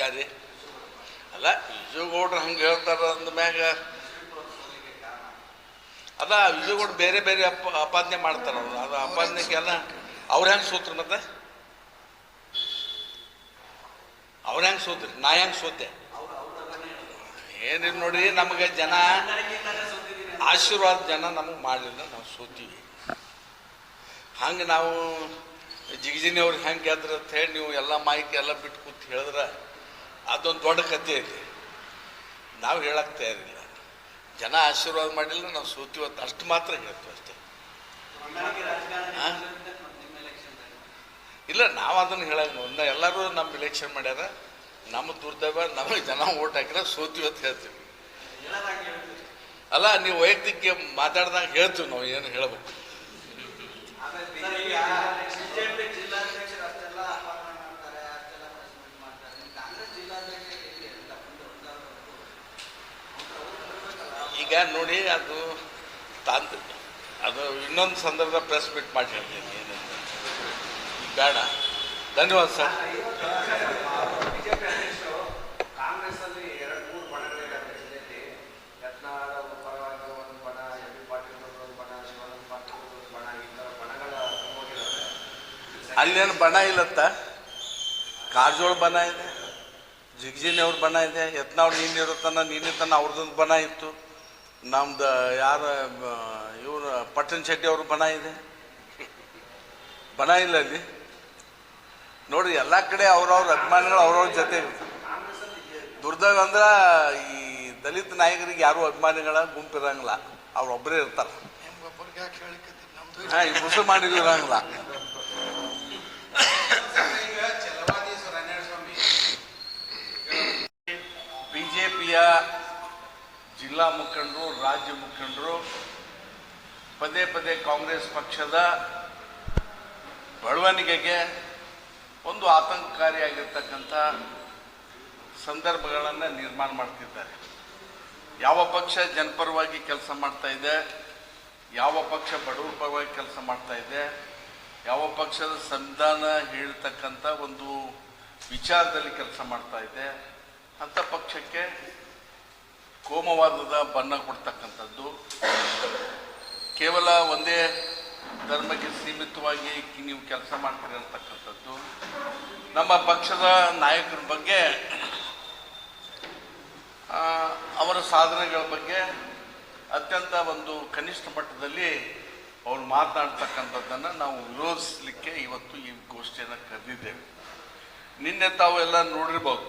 ಯಾರೇ ಅಲ್ಲ, ವಿಜಯಗೌಡ್ರು ಹಂಗೆ ಹೇಳ್ತಾರ ಅಂದ್ಮ್ಯಾಗ ಅದ ವಿಜಯಗೌಡ ಬೇರೆ ಬೇರೆ ಅಪ, ಅಪಾದನೆ ಮಾಡ್ತಾರ ಅವ್ರು. ಅದು ಅಪಾದನೆಗೆಲ್ಲ ಅವ್ರು ಹೆಂಗೆ ಸೋತ್ರು ಮತ್ತೆ? ಅವ್ರು ಹೆಂಗೆ ಸೋತ್ರಿ? ನಾ ಹೆಂಗೆ ಸೋತೆ? ಏನಿಲ್ಲ ನೋಡಿ ನಮಗೆ ಜನ ಆಶೀರ್ವಾದ ಜನ ನಮಗೆ ಮಾಡಲಿಲ್ಲ, ನಾವು ಸೋತೀವಿ. ಹಂಗೆ ನಾವು ಜಿಗಜಿನಿ ಅವ್ರಿಗೆ ಹೆಂಗೆ ಗೆದ್ರೆ ಅಂತ ಹೇಳಿ ನೀವು ಎಲ್ಲ ಮಾಹಿತಿ ಎಲ್ಲ ಬಿಟ್ಟು ಕೂತ್ ಹೇಳಿದ್ರೆ ಅದೊಂದು ದೊಡ್ಡ ಕಥೆ ಇದೆ. ನಾವು ಹೇಳಕ್ಕೆ ತಯಾರಿಲ್ಲ. ಜನ ಆಶೀರ್ವಾದ ಮಾಡಿಲ್ಲ, ನಾವು ಸೋತೀವತ್ತು ಅಷ್ಟು ಮಾತ್ರ ಹೇಳ್ತೀವಿ ಅಷ್ಟೇ? ಇಲ್ಲ, ನಾವು ಅದನ್ನು ಹೇಳಂಗ ಒಂದ ಎಲ್ಲರೂ ನಮ್ಮ ಇಲೆಕ್ಷನ್ ಮಾಡ್ಯಾರ. ನಮ್ಮ ದುರ್ದೈವ ನಮಗೆ ಜನ ಓಟ್ ಹಾಕಿರ ಸೋತಿ ಅಂತ ಹೇಳ್ತೀವಿ. ಅಲ್ಲ, ನೀವು ವೈಯಕ್ತಿಕ ಮಾತಾಡ್ದಾಗ ಹೇಳ್ತೀವಿ ನಾವು ಏನು ಹೇಳ್ಬೇಕು ಬಿಜೆಪಿ ಜಿಲ್ಲಾಧ್ಯಕ್ಷರು ಅಷ್ಟೆಲ್ಲ ಅಪಮಾನ ಮಾಡ್ತಾರೆ ಅಷ್ಟೆಲ್ಲ punishment ಮಾಡ್ತಾರೆ ನಿಮ್ ಕಾಂಗ್ರೆಸ್ ಜಿಲ್ಲಾಧ್ಯಕ್ಷರು ಎಲ್ಲಿ ಎಲ್ಲ ಮುಂದೆ ಒಂದಾದ್ರು ಈಗ ನೋಡಿ ಅದು ತಾಂತ ಅದು ಇನ್ನೊಂದು ಸಂದರ್ಭ ಪ್ರೆಸ್ ಮೀಟ್ ಮಾಡಿ ಹೇಳ್ತೀನಿ ಏನಂತ. ಈಗ ಬೇಡ. ಧನ್ಯವಾದ ಸರ್. ಅಲ್ಲೇನು ಬಣ ಇಲ್ಲತ್ತ? ಕಾರಜೋಳ ಬಣ ಇದೆ ಜಿಗ್ಜಿನಿ ಅವ್ರ ಬಣ ಇದೆ ಯತ್ನಾಳ್ ನೀನು ಇರುತ್ತಾನ ನೀನಿತ್ತಾನ ಅವ್ರದ್ದೊಂದು ಬಣ ಇತ್ತು. ನಮ್ದು ಯಾರ ಇವರು ಪಟ್ಟಣ ಶೆಟ್ಟಿ ಅವರು ಬಣ ಇದೆ. ಬಣ ಇಲ್ಲ ಅಲ್ಲಿ. ನೋಡಿ ಎಲ್ಲ ಕಡೆ ಅವ್ರವ್ರ ಅಭಿಮಾನಿಗಳು ಅವ್ರವ್ರ ಜೊತೆ ದುರ್ದೈವ ಅಂದ್ರೆ ಈ ದಲಿತ ನಾಯಕರಿಗೆ ಯಾರು ಅಭಿಮಾನಿಗಳ ಗುಂಪಿರಂಗಿಲ್ಲ. ಅವ್ರೊಬ್ಬರೇ ಇರ್ತಾರೆ. ಹಾ ಈ ಮುಸಲ್ಮಾನಿಗೂ ಇರಂಗಿಲ್ಲ ಬಿಜೆಪಿಯ ಜಿಲ್ಲಾ ಮುಖಂಡರು, ರಾಜ್ಯ ಮುಖಂಡರು, ಪದೇ ಪದೇ ಕಾಂಗ್ರೆಸ್ ಪಕ್ಷದ ಬೆಳವಣಿಗೆಗೆ ಒಂದು ಆತಂಕಕಾರಿಯಾಗಿರ್ತಕ್ಕಂಥ ಸಂದರ್ಭಗಳನ್ನು ನಿರ್ಮಾಣ ಮಾಡ್ತಿದ್ದಾರೆ. ಯಾವ ಪಕ್ಷ ಜನಪರವಾಗಿ ಕೆಲಸ ಮಾಡ್ತಾ ಇದೆ, ಯಾವ ಪಕ್ಷ ಬಡವರ ಪರವಾಗಿ ಕೆಲಸ ಮಾಡ್ತಾ ಇದೆ, ಯಾವ ಪಕ್ಷದ ಸಂವಿಧಾನ ಹೇಳ್ತಕ್ಕಂಥ ಒಂದು ವಿಚಾರದಲ್ಲಿ ಕೆಲಸ ಮಾಡ್ತಾ ಇದೆ, ಅಂಥ ಪಕ್ಷಕ್ಕೆ ಕೋಮವಾದದ ಬಣ್ಣ ಕೊಡ್ತಕ್ಕಂಥದ್ದು. ಕೇವಲ ಒಂದೇ ಧರ್ಮಕ್ಕೆ ಸೀಮಿತವಾಗಿ ನೀವು ಕೆಲಸ ಮಾಡ್ತಿರತಕ್ಕಂಥದ್ದು ನಮ್ಮ ಪಕ್ಷದ ನಾಯಕರ ಬಗ್ಗೆ ಅವರ ಸಾಧನೆಗಳ ಬಗ್ಗೆ ಅತ್ಯಂತ ಒಂದು ಕನಿಷ್ಠ ಮಟ್ಟದಲ್ಲಿ ಅವರು ಮಾತನಾಡ್ತಕ್ಕಂಥದ್ದನ್ನು ನಾವು ವಿರೋಧಿಸಲಿಕ್ಕೆ ಇವತ್ತು ಈ ಗೋಷ್ಠಿಯನ್ನು ಕರೆದಿದ್ದೇವೆ. ನಿನ್ನೆ ತಾವು ಎಲ್ಲ ನೋಡಿರ್ಬೋದು.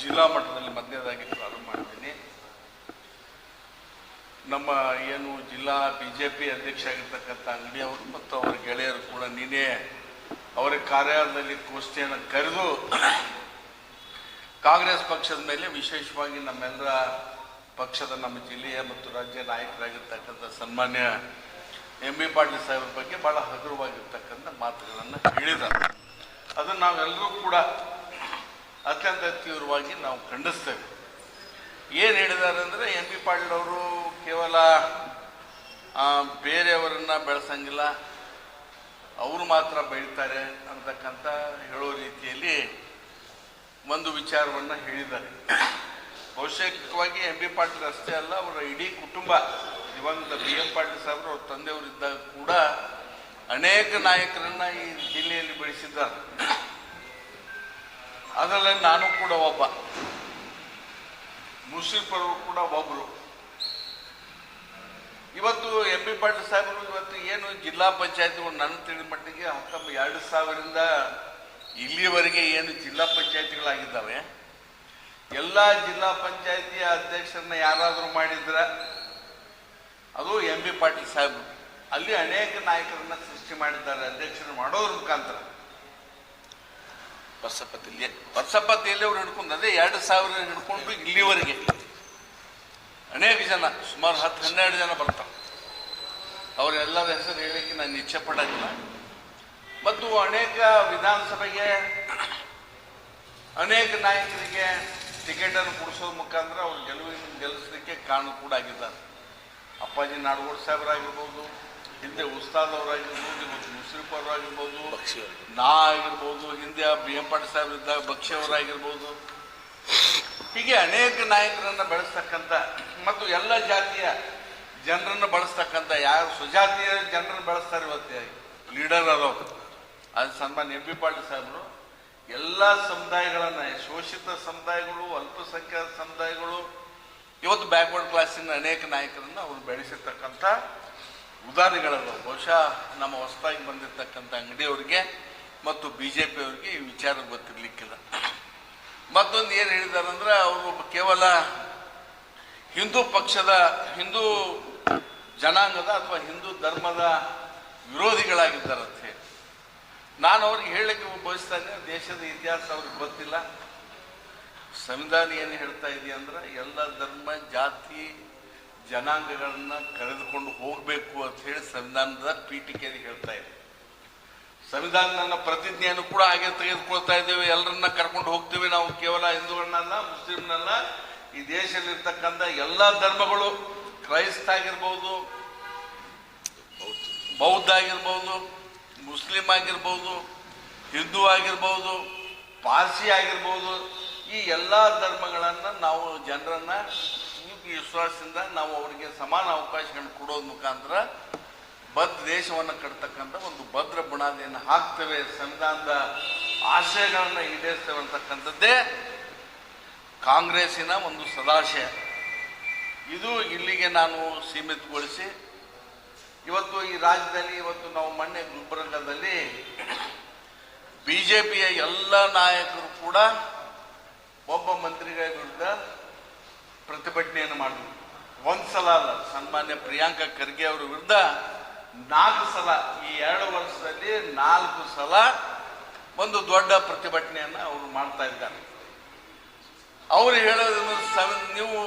ಜಿಲ್ಲಾ ಮಟ್ಟದಲ್ಲಿ ಮೊದಲನೇದಾಗಿ ಪ್ರಾರಂಭ ಮಾಡಿದ್ದೀನಿ. ನಮ್ಮ ಏನು ಜಿಲ್ಲಾ ಬಿ ಜೆ ಪಿ ಅಧ್ಯಕ್ಷ ಆಗಿರ್ತಕ್ಕಂಥ ಅಂಗಡಿ ಅವರು ಮತ್ತು ಅವರ ಗೆಳೆಯರು ಕೂಡ ನೀನೇ ಅವರ ಕಾರ್ಯಾಲಯದಲ್ಲಿ ಗೋಷ್ಠಿಯನ್ನು ಕರೆದು ಕಾಂಗ್ರೆಸ್ ಪಕ್ಷದ ಮೇಲೆ ವಿಶೇಷವಾಗಿ ನಮ್ಮೆಲ್ಲರ ಪಕ್ಷದ ನಮ್ಮ ಜಿಲ್ಲೆಯ ಮತ್ತು ರಾಜ್ಯ ನಾಯಕರಾಗಿರ್ತಕ್ಕಂಥ ಸನ್ಮಾನ್ಯ ಎಂ ಬಿ ಪಾಟೀಲ್ ಸಾಹೇಬ್ರ ಬಗ್ಗೆ ಭಾಳ ಹಗುರವಾಗಿರ್ತಕ್ಕಂಥ ಮಾತುಗಳನ್ನು ಹೇಳಿದ ಅದನ್ನು ನಾವೆಲ್ಲರೂ ಕೂಡ ಅತ್ಯಂತ ತೀವ್ರವಾಗಿ ನಾವು ಖಂಡಿಸ್ತೇವೆ. ಏನು ಹೇಳಿದ್ದಾರೆ ಅಂದರೆ ಎಂ ಬಿ ಪಾಟೀಲ್ ಅವರು ಕೇವಲ ಬೇರೆಯವರನ್ನ ಬೆಳೆಸಂಗಿಲ್ಲ, ಅವರು ಮಾತ್ರ ಬೆಳೀತಾರೆ ಅಂತಕ್ಕಂಥ ಹೇಳೋ ರೀತಿಯಲ್ಲಿ ಒಂದು ವಿಚಾರವನ್ನು ಹೇಳಿದ್ದಾರೆ. ಬಹುಶೇಖವಾಗಿ ಎಂ ಬಿ ಪಾಟೀಲ್ ಅಷ್ಟೇ ಅಲ್ಲ, ಅವರ ಇಡೀ ಕುಟುಂಬ, ದಿವಂಗತ ಬಿ ಎಂ ಪಾಟೀಲ್ ಸಾಹೇಬರು, ಅವ್ರ ತಂದೆಯವರಿದ್ದಾಗ ಕೂಡ ಅನೇಕ ನಾಯಕರನ್ನು ಈ ಜಿಲ್ಲೆಯಲ್ಲಿ ಬೆಳೆಸಿದ್ದಾರೆ. ಅದರಲ್ಲಿ ನಾನು ಕೂಡ ಒಬ್ಬ. ಮುಷಿಫರು ಕೂಡ ಒಬ್ಬರು ಇವತ್ತು ಎಂ ಪಿ ಪಾಟೀಲ್ ಸಾಹೇಬರು ಇವತ್ತು ಏನು ಜಿಲ್ಲಾ ಪಂಚಾಯತ್ ನನ್ನ ತಿಳಿದ ಮಟ್ಟಿಗೆ ಹತ್ತೊಂಬ ಎರಡು ಸಾವಿರದಿಂದ ಇಲ್ಲಿವರೆಗೆ ಏನು ಜಿಲ್ಲಾ ಪಂಚಾಯತಿಗಳಾಗಿದ್ದಾವೆ. ಎಲ್ಲ ಜಿಲ್ಲಾ ಪಂಚಾಯತಿಯ ಅಧ್ಯಕ್ಷರನ್ನ ಯಾರಾದರೂ ಮಾಡಿದ್ರ ಅದು ಎಂ ಬಿ ಪಾಟೀಲ್ ಸಾಹೇಬರು. ಅಲ್ಲಿ ಅನೇಕ ನಾಯಕರನ್ನ ಸೃಷ್ಟಿ ಮಾಡಿದ್ದಾರೆ, ಅಧ್ಯಕ್ಷರು ಮಾಡೋದ್ರ ಮುಖಾಂತರ. ವರ್ಷಪತಿಯಲ್ಲಿ ವರ್ಷಪತಿಯಲ್ಲಿ ಅವ್ರು ಹಿಡ್ಕೊಂಡು, ಅದೇ ಎರಡು ಸಾವಿರ ಹಿಡ್ಕೊಂಡು ಇಲ್ಲಿವರೆಗೆ. ಅನೇಕ ಜನ ಸುಮಾರು ಹತ್ತು ಹನ್ನೆರಡು ಜನ ಬರ್ತಾರೆ. ಅವರೆಲ್ಲರ ಹೆಸರು ಹೇಳಲಿಕ್ಕೆ ನಾನು ಇಚ್ಛೆ ಪಡೋದಿಲ್ಲ. ಮತ್ತು ಅನೇಕ ವಿಧಾನಸಭೆಗೆ, ಅನೇಕ ನಾಯಕರಿಗೆ ಟಿಕೆಟನ್ನು ಕೊಡಿಸೋದ್ರ ಮುಖಾಂತರ ಅವ್ರು ಗೆಲುವಿನ ಗೆಲ್ಲಿಸಲಿಕ್ಕೆ ಕಾರಣ ಕೂಡ ಆಗಿದ್ದಾರೆ ಅಪ್ಪಾಜಿ ನಾಡಗೌಡ ಸಾಹೇಬರಾಗಿರ್ಬೋದು ಹಿಂದೆ ಉಸ್ತಾದ್ ಅವರಾಗಿರ್ಬೋದು ಇವತ್ತು ಮುಸ್ರಿಫ್ ಅವರಾಗಿರ್ಬೋದು ನಾ ಆಗಿರ್ಬೋದು ಹಿಂದೆ ಬಿ ಎಂ ಪಾಟೀಲ್ ಸಾಹೇಬ್ ಇದ್ದಾಗ ಬಕ್ಷಿ ಅವರಾಗಿರ್ಬೋದು ಹೀಗೆ ಅನೇಕ ನಾಯಕರನ್ನ ಬೆಳೆಸ್ತಕ್ಕಂಥ ಮತ್ತು ಎಲ್ಲ ಜಾತಿಯ ಜನರನ್ನು ಬಳಸ್ತಕ್ಕಂಥ ಯಾರು ಸುಜಾತಿಯ ಜನರನ್ನು ಬೆಳೆಸ್ತಾರೆ ಇವತ್ತು ಲೀಡರ್ ಅದಾವ. ಅದು ಸನ್ಮಾನ್ಯ ಎಂ ಪಿ ಪಾಟೀಲ್ ಸಾಹೇಬರು. ಎಲ್ಲ ಸಮುದಾಯಗಳನ್ನ ಶೋಷಿತ ಸಮುದಾಯಗಳು ಅಲ್ಪಸಂಖ್ಯಾತ ಸಮುದಾಯಗಳು ಇವತ್ತು ಬ್ಯಾಕ್ವರ್ಡ್ ಕ್ಲಾಸಿನ ಅನೇಕ ನಾಯಕರನ್ನು ಅವರು ಬೆಳೆಸಿರ್ತಕ್ಕಂಥ ಉದಾಹರಣೆಗಳಲ್ಲ ಬಹುಶಃ ನಮ್ಮ ಹೊಸದಾಗಿ ಬಂದಿರತಕ್ಕಂಥ ಅಂಗಡಿಯವರಿಗೆ ಮತ್ತು ಬಿ ಜೆ ಪಿ ಅವರಿಗೆ ಈ ವಿಚಾರ ಗೊತ್ತಿರಲಿಕ್ಕಿಲ್ಲ. ಮತ್ತೊಂದು ಏನು ಹೇಳಿದಾರಂದ್ರೆ ಅವರು ಕೇವಲ ಹಿಂದೂ ಪಕ್ಷದ, ಹಿಂದೂ ಜನಾಂಗದ ಅಥವಾ ಹಿಂದೂ ಧರ್ಮದ ವಿರೋಧಿಗಳಾಗಿದ್ದಾರಂತೆ. ಹೇಳಿ ನಾನು ಅವ್ರಿಗೆ ಹೇಳಲಿಕ್ಕೆ ಬಯಸ್ತಾನೆ ದೇಶದ ಇತಿಹಾಸ ಅವ್ರಿಗೆ ಗೊತ್ತಿಲ್ಲ. ಸಂವಿಧಾನ ಏನು ಹೇಳ್ತಾ ಇದೆಯಾ ಅಂದ್ರೆ, ಎಲ್ಲ ಧರ್ಮ, ಜಾತಿ ಜನಾಂಗಗಳನ್ನ ಕರೆದುಕೊಂಡು ಹೋಗಬೇಕು ಅಂತ ಹೇಳಿ ಸಂವಿಧಾನದ ಪೀಠಿಕೆಯಲ್ಲಿ ಹೇಳ್ತಾ ಇದೆ. ಸಂವಿಧಾನದ ಪ್ರತಿಜ್ಞೆಯನ್ನು ಕೂಡ ಹಾಗೆ ತೆಗೆದುಕೊಳ್ತಾ ಇದ್ದೇವೆ. ಎಲ್ಲರನ್ನ ಕರ್ಕೊಂಡು ಹೋಗ್ತೀವಿ ನಾವು. ಕೇವಲ ಹಿಂದೂಗಳನ್ನಲ್ಲ, ಮುಸ್ಲಿಮ್ನಲ್ಲ. ಈ ದೇಶದಲ್ಲಿರ್ತಕ್ಕಂಥ ಎಲ್ಲ ಧರ್ಮಗಳು ಕ್ರೈಸ್ತ ಆಗಿರ್ಬೋದು, ಬೌದ್ಧ ಆಗಿರ್ಬೋದು, ಮುಸ್ಲಿಂ ಆಗಿರ್ಬೋದು, ಹಿಂದೂ ಆಗಿರ್ಬೋದು, ಪಾರ್ಸಿ ಆಗಿರ್ಬೋದು, ಈ ಎಲ್ಲ ಧರ್ಮಗಳನ್ನು ನಾವು ಜನರನ್ನ ಈ ವಿಶ್ವಾಸದಿಂದ ನಾವು ಅವರಿಗೆ ಸಮಾನ ಅವಕಾಶಗಳನ್ನು ಕೊಡೋದ್ರ ಮುಖಾಂತರ ಬದ್ಧ ದೇಶವನ್ನು ಕಟ್ತಕ್ಕಂಥ ಒಂದು ಭದ್ರ ಬುನಾದಿಯನ್ನು ಹಾಕ್ತೇವೆ. ಸಂವಿಧಾನದ ಆಶಯಗಳನ್ನು ಈಡೇರಿಸ್ತೇವೆ ಅಂತಕ್ಕಂಥದ್ದೇ ಕಾಂಗ್ರೆಸ್ಸಿನ ಒಂದು ಸದಾಶಯ. ಇದು ಇಲ್ಲಿಗೆ ನಾನು ಸೀಮಿತಗೊಳಿಸಿ, ಇವತ್ತು ಈ ರಾಜ್ಯದಲ್ಲಿ, ಇವತ್ತು ನಾವು ಮೊನ್ನೆ ಗುಲ್ಬರ್ಗದಲ್ಲಿ ಬಿಜೆಪಿಯ ಎಲ್ಲ ನಾಯಕರು ಕೂಡ ಒಬ್ಬ ಮಂತ್ರಿಗಳ ವಿರುದ್ಧ ಪ್ರತಿಭಟನೆಯನ್ನು ಮಾಡಿದ್ರು. ಒಂದ್ಸಲ ಅಲ್ಲ, ಸನ್ಮಾನ್ಯ ಪ್ರಿಯಾಂಕಾ ಖರ್ಗೆ ಅವರ ವಿರುದ್ಧ ನಾಲ್ಕು ಸಲ, ಈ ಎರಡು ವರ್ಷದಲ್ಲಿ ನಾಲ್ಕು ಸಲ ಒಂದು ದೊಡ್ಡ ಪ್ರತಿಭಟನೆಯನ್ನು ಅವರು ಮಾಡ್ತಾ ಇದ್ದಾರೆ. ಅವರು ಹೇಳೋದನ್ನು ನೀವು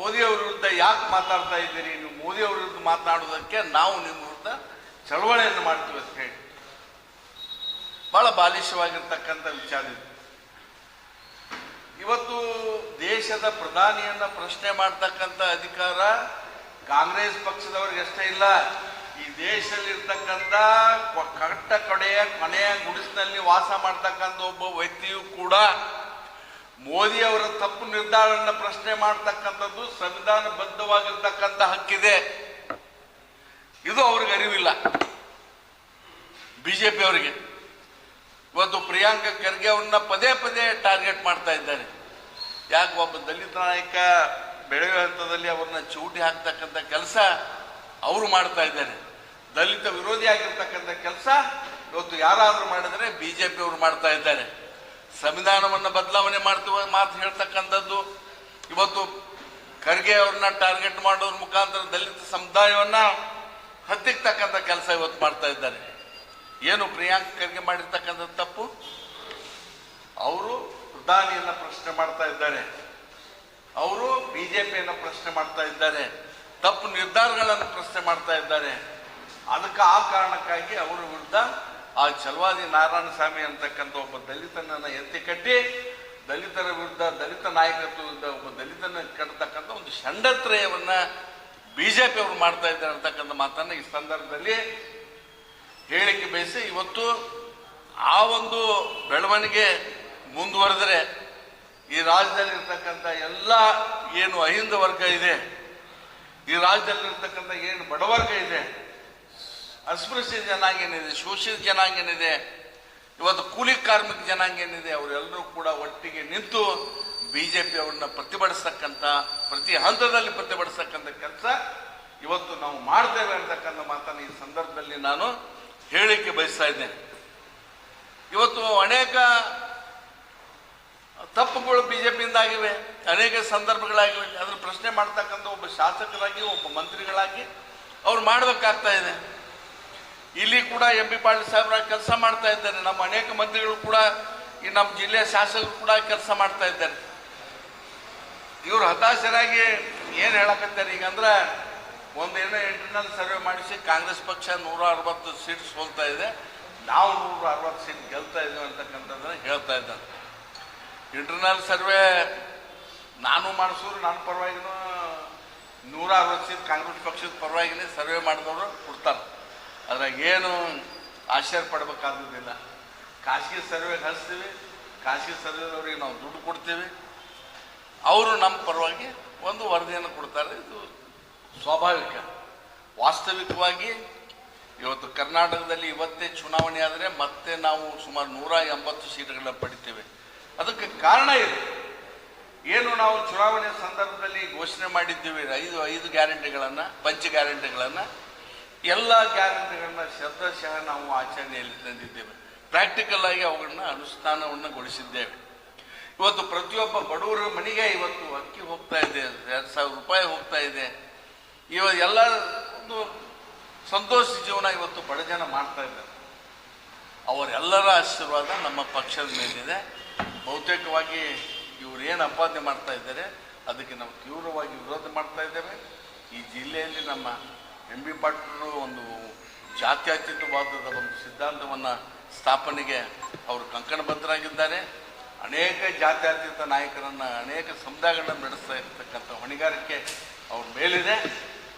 ಮೋದಿಯವ್ರ ವಿರುದ್ಧ ಯಾಕೆ ಮಾತಾಡ್ತಾ ಇದ್ದೀರಿ? ನೀವು ಮೋದಿಯವ್ರ ವಿರುದ್ಧ ಮಾತನಾಡೋದಕ್ಕೆ ನಾವು ನಿಮ್ಮ ವಿರುದ್ಧ ಚಳವಳಿಯನ್ನು ಮಾಡ್ತೀವಿ ಅಂತ ಹೇಳಿ. ಬಹಳ ಬಾಲಿಶವಾಗಿರ್ತಕ್ಕಂಥ ವಿಚಾರ ಇದು. ಇವತ್ತು ದೇಶದ ಪ್ರಧಾನಿಯನ್ನ ಪ್ರಶ್ನೆ ಮಾಡ್ತಕ್ಕಂಥ ಅಧಿಕಾರ ಕಾಂಗ್ರೆಸ್ ಪಕ್ಷದವ್ರಿಗೆ ಅಷ್ಟೇ ಇಲ್ಲ. ಈ ದೇಶದಲ್ಲಿರ್ತಕ್ಕಂಥ ಕಟ್ಟ ಕಡೆಯ ಕೊನೆಯ ಗುಡಿಸಿನಲ್ಲಿ ವಾಸ ಮಾಡ್ತಕ್ಕಂಥ ಒಬ್ಬ ವ್ಯಕ್ತಿಯು ಕೂಡ ಮೋದಿ ಅವರ ತಪ್ಪು ನಿರ್ಧಾರವನ್ನು ಪ್ರಶ್ನೆ ಮಾಡ್ತಕ್ಕಂಥದ್ದು ಸಂವಿಧಾನಬದ್ಧವಾಗಿರ್ತಕ್ಕಂಥ ಹಕ್ಕಿದೆ. ಇದು ಅವ್ರಿಗೆ ಅರಿವಿಲ್ಲ. ಬಿಜೆಪಿ ಅವರಿಗೆ. ಇವತ್ತು ಪ್ರಿಯಾಂಕ ಖರ್ಗೆ ಅವ್ರನ್ನ ಪದೇ ಪದೇ ಟಾರ್ಗೆಟ್ ಮಾಡ್ತಾ ಇದ್ದಾರೆ. ಯಾಕೆ ಒಬ್ಬ ದಲಿತ ನಾಯಕ ಬೆಳೆಯುವ ಹಂತದಲ್ಲಿ ಅವ್ರನ್ನ ಚೂಟಿ ಹಾಕ್ತಕ್ಕಂಥ ಕೆಲಸ ಅವರು ಮಾಡ್ತಾ ಇದ್ದಾರೆ. ದಲಿತ ವಿರೋಧಿ ಆಗಿರ್ತಕ್ಕಂಥ ಕೆಲಸ ಇವತ್ತು ಯಾರಾದರೂ ಮಾಡಿದರೆ ಬಿ ಜೆ ಪಿ ಅವರು ಮಾಡ್ತಾ ಇದ್ದಾರೆ. ಸಂವಿಧಾನವನ್ನು ಬದಲಾವಣೆ ಮಾಡ್ತೀವ ಮಾತು ಹೇಳ್ತಕ್ಕಂಥದ್ದು. ಇವತ್ತು ಖರ್ಗೆ ಅವ್ರನ್ನ ಟಾರ್ಗೆಟ್ ಮಾಡೋದ್ರ ಮುಖಾಂತರ ದಲಿತ ಸಮುದಾಯವನ್ನ ಹತ್ತಿಕ್ತಕ್ಕಂಥ ಕೆಲಸ ಇವತ್ತು ಮಾಡ್ತಾ ಇದ್ದಾರೆ. ಏನು ಪ್ರಿಯಾಂಕ್ ಖರ್ಗೆ ಮಾಡಿರ್ತಕ್ಕಂಥ ತಪ್ಪು? ಅವರು ಪ್ರಧಾನಿಯನ್ನ ಪ್ರಶ್ನೆ ಮಾಡ್ತಾ ಇದ್ದಾರೆ. ಅವರು ಬಿಜೆಪಿಯನ್ನ ಪ್ರಶ್ನೆ ಮಾಡ್ತಾ ಇದ್ದಾರೆ. ತಪ್ಪು ನಿರ್ಧಾರಗಳನ್ನು ಪ್ರಶ್ನೆ ಮಾಡ್ತಾ ಇದ್ದಾರೆ. ಅದಕ್ಕೆ ಆ ಕಾರಣಕ್ಕಾಗಿ ಅವರ ವಿರುದ್ಧ ಆ ಚಲವಾದಿ ನಾರಾಯಣ ಸ್ವಾಮಿ ಅಂತಕ್ಕಂಥ ಒಬ್ಬ ದಲಿತನನ್ನ ಎತ್ತಿ ಕಟ್ಟಿ, ದಲಿತರ ವಿರುದ್ಧ ದಲಿತ ನಾಯಕತ್ವದ ಒಬ್ಬ ದಲಿತನ ಕಟ್ಟತಕ್ಕಂಥ ಒಂದು ಷಂಡತ್ರಯವನ್ನ ಬಿಜೆಪಿ ಅವರು ಮಾಡ್ತಾ ಇದ್ದಾರೆ ಅಂತಕ್ಕಂಥ ಮಾತನ್ನ ಈ ಸಂದರ್ಭದಲ್ಲಿ ಹೇಳಿಕೆ ಬಯಸಿ ಇವತ್ತು ಆ ಒಂದು ಬೆಳವಣಿಗೆ ಮುಂದುವರೆದರೆ ಈ ರಾಜ್ಯದಲ್ಲಿರ್ತಕ್ಕಂಥ ಎಲ್ಲ ಏನು ಅಹಿಂದ ವರ್ಗ ಇದೆ, ಈ ರಾಜ್ಯದಲ್ಲಿರ್ತಕ್ಕಂಥ ಏನು ಬಡವರ್ಗ ಇದೆ ಅಸ್ಪೃಶ್ಯ ಜನಾಂಗ ಏನಿದೆ, ಶೋಷಿತ ಜನಾಂಗ ಏನಿದೆ, ಇವತ್ತು ಕೂಲಿ ಕಾರ್ಮಿಕ ಜನಾಂಗ ಏನಿದೆ, ಅವರೆಲ್ಲರೂ ಕೂಡ ಒಟ್ಟಿಗೆ ನಿಂತು ಬಿಜೆಪಿ ಅವ್ರನ್ನ ಪ್ರತಿಭಟಿಸ್ತಕ್ಕಂಥ, ಪ್ರತಿ ಹಂತದಲ್ಲಿ ಪ್ರತಿಭಟಿಸ್ತಕ್ಕಂಥ ಕೆಲಸ ಇವತ್ತು ನಾವು ಮಾಡ್ತೇವೆ ಅಂತಕ್ಕಂಥ ಮಾತನ್ನು ಈ ಸಂದರ್ಭದಲ್ಲಿ ನಾನು ಹೇಳಿಕೆ ಬಯಸ್ತಾ ಇದ್ದೇನೆ. ಇವತ್ತು ಅನೇಕ ತಪ್ಪುಗಳು ಬಿಜೆಪಿಯಿಂದ ಆಗಿವೆ ಅನೇಕ ಸಂದರ್ಭಗಳಾಗಿವೆ. ಅದನ್ನು ಪ್ರಶ್ನೆ ಮಾಡ್ತಕ್ಕಂಥ ಒಬ್ಬ ಶಾಸಕರಾಗಿ, ಒಬ್ಬ ಮಂತ್ರಿಗಳಾಗಿ ಅವ್ರು ಮಾಡಬೇಕಾಗ್ತಾ ಇದೆ. ಇಲ್ಲಿ ಕೂಡ ಎಂ ಬಿ ಪಾಟೀಲ್ ಸಾಹೇಬ್ರ ಕೆಲಸ ಮಾಡ್ತಾ ಇದ್ದಾರೆ ನಮ್ಮ ಅನೇಕ ಮಂತ್ರಿಗಳು ಕೂಡ, ಈ ನಮ್ಮ ಜಿಲ್ಲೆಯ ಶಾಸಕರು ಕೂಡ ಕೆಲಸ ಮಾಡ್ತಾ ಇದ್ದಾರೆ. ಇವರು ಹತಾಶರಾಗಿ ಏನು ಹೇಳಕತ್ತಾರೆ ಈಗ ಅಂದ್ರೆ ಒಂದೇನೋ ಇಂಟರ್ನಲ್ ಸರ್ವೆ ಮಾಡಿಸಿ ಕಾಂಗ್ರೆಸ್ ಪಕ್ಷ ನೂರ ಅರವತ್ತು ಸೀಟ್ ಸೋಲ್ತಾ ಇದೆ. ನಾವು ನೂರ ಅರವತ್ತು ಸೀಟ್ ಗೆಲ್ತಾ ಇದ್ದೀವಿ ಅಂತಕ್ಕಂಥದ್ದನ್ನ ಹೇಳ್ತಾ ಇದ್ದಾರೆ. ಇಂಟರ್ನಲ್ ಸರ್ವೆ ನಾನು ಮಾಡಿಸೋರು ನನ್ನ ಪರವಾಗಿನೂ ನೂರ ಅರವತ್ತು ಸೀಟ್ ಕಾಂಗ್ರೆಸ್ ಪಕ್ಷದ ಪರವಾಗಿನೇ ಸರ್ವೆ ಮಾಡಿದವರು ಕೊಡ್ತಾರೆ. ಅದ್ರಾಗ ಏನು ಆಶ್ಚರ್ಯ ಪಡ್ಬೇಕಾಗೋದಿಲ್ಲ ಖಾಸಗಿ ಸರ್ವೆಗೆ ಹಚ್ತೀವಿ ಖಾಸಗಿ ಸರ್ವೆದವ್ರಿಗೆ ನಾವು ದುಡ್ಡು ಕೊಡ್ತೀವಿ. ಅವರು ನಮ್ಮ ಪರವಾಗಿ ಒಂದು ವರದಿಯನ್ನು ಕೊಡ್ತಾರೆ. ಇದು ಸ್ವಾಭಾವಿಕ. ವಾಸ್ತವಿಕವಾಗಿ ಇವತ್ತು ಕರ್ನಾಟಕದಲ್ಲಿ ಇವತ್ತೇ ಚುನಾವಣೆ ಆದರೆ ಮತ್ತೆ ನಾವು ಸುಮಾರು ನೂರ ಎಂಬತ್ತು ಸೀಟ್ಗಳನ್ನ ಪಡಿತೇವೆ. ಅದಕ್ಕೆ ಕಾರಣ ಇದೆ. ಏನು ನಾವು ಚುನಾವಣೆ ಸಂದರ್ಭದಲ್ಲಿ ಘೋಷಣೆ ಮಾಡಿದ್ದೇವೆ, ಐದು ಐದು ಗ್ಯಾರಂಟಿಗಳನ್ನು, ಪಂಚ ಗ್ಯಾರಂಟಿಗಳನ್ನು. ಎಲ್ಲ ಗ್ಯಾರಂಟಿಗಳನ್ನ ಶಬ್ದಶಃ ನಾವು ಆಚರಣೆಯಲ್ಲಿ ತಂದಿದ್ದೇವೆ. ಪ್ರಾಕ್ಟಿಕಲ್ ಆಗಿ ಅವುಗಳನ್ನ ಅನುಷ್ಠಾನವನ್ನು ಗೊಳಿಸಿದ್ದೇವೆ. ಇವತ್ತು ಪ್ರತಿಯೊಬ್ಬ ಬಡವರ ಮನೆಗೆ ಇವತ್ತು ಅಕ್ಕಿ ಹೋಗ್ತಾ ಇದೆ, ಎರಡು ಸಾವಿರ ರೂಪಾಯಿ ಹೋಗ್ತಾ ಇದೆ. ಇವ ಎಲ್ಲ ಒಂದು ಸಂತೋಷ ಜೀವನ ಇವತ್ತು ಬಡ ಜನ ಮಾಡ್ತಾ ಇದ್ದಾರೆ. ಅವರೆಲ್ಲರ ಆಶೀರ್ವಾದ ನಮ್ಮ ಪಕ್ಷದ ಮೇಲಿದೆ. ಬಹುತೇಕವಾಗಿ ಇವರು ಏನು ಅಪಾದನೆ ಮಾಡ್ತಾ ಇದ್ದಾರೆ, ಅದಕ್ಕೆ ನಾವು ತೀವ್ರವಾಗಿ ವಿರೋಧ ಮಾಡ್ತಾ ಇದ್ದೇವೆ. ಈ ಜಿಲ್ಲೆಯಲ್ಲಿ ನಮ್ಮ ಎಂ ಬಿ ಪಾಟೀಲರು ಒಂದು ಜಾತ್ಯತೀತವಾದದ ಒಂದು ಸಿದ್ಧಾಂತವನ್ನು ಸ್ಥಾಪನೆಗೆ ಅವರು ಕಂಕಣಬದ್ಧರಾಗಿದ್ದಾರೆ. ಅನೇಕ ಜಾತ್ಯತೀತ ನಾಯಕರನ್ನು, ಅನೇಕ ಸಮುದಾಯಗಳನ್ನ ನಡೆಸ್ತಾ ಇರ್ತಕ್ಕಂಥ ಹೊಣೆಗಾರಿಕೆ ಅವ್ರ ಮೇಲಿದೆ.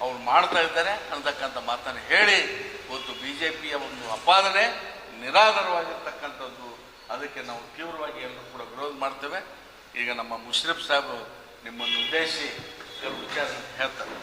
ಅವ್ರು ಮಾಡ್ತಾ ಇದ್ದಾರೆ ಅನ್ನತಕ್ಕಂಥ ಮಾತನ್ನು ಹೇಳಿ ಇವತ್ತು ಬಿ ಜೆ ಪಿಯ ಒಂದು ಅಪಾದನೆ ನಿರಾಧಾರವಾಗಿರ್ತಕ್ಕಂಥದ್ದು. ಅದಕ್ಕೆ ನಾವು ತೀವ್ರವಾಗಿ ಎಲ್ಲರೂ ಕೂಡ ವಿರೋಧ ಮಾಡ್ತೇವೆ. ಈಗ ನಮ್ಮ ಮುಷ್ರಿಫ್ ಸಾಹೇಬರು ನಿಮ್ಮನ್ನು ಉದ್ದೇಶಿಸಿ ಕೆಲವು ವಿಚಾರ ಹೇಳ್ತಾರೆ.